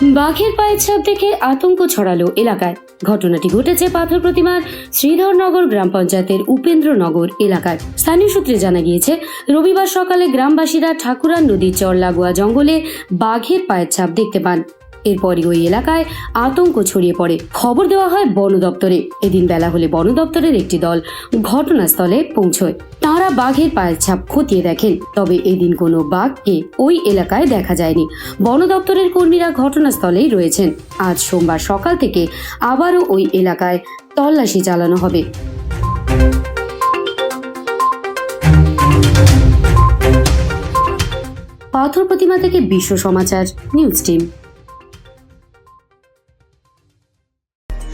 বাঘের পায়ের ছাপ দেখে আতঙ্ক ছড়ালো এলাকায়। ঘটনাটি ঘটেছে পাথর প্রতিমার শ্রীধরনগর গ্রাম পঞ্চায়েতের উপেন্দ্রনগর এলাকায়। স্থানীয় সূত্রে জানা গিয়েছে, রবিবার সকালে গ্রামবাসীরা ঠাকুরান নদীর চর লাগোয়া জঙ্গলে বাঘের পায়ের ছাপ দেখতে পান। এরপরই ওই এলাকায় আতঙ্ক ছড়িয়ে পড়ে। খবর দেওয়া হয় বন দপ্তরে। এদিন বেলা হলে বন দপ্তরের একটি দল ঘটনাস্থলে পৌঁছয়। তারা বাঘের পায়ের ছাপ খতিয়ে দেখেন। তবে এদিন কোনো বাঘকে ওই এলাকায় দেখা যায়নি। বন দপ্তরের কর্মীরা ঘটনাস্থলেই রয়েছেন। আজ সোমবার সকাল থেকে আবারও ওই এলাকায় তল্লাশি চালানো হবে। পাথর প্রতিমা থেকে Biswa Samachar, news team.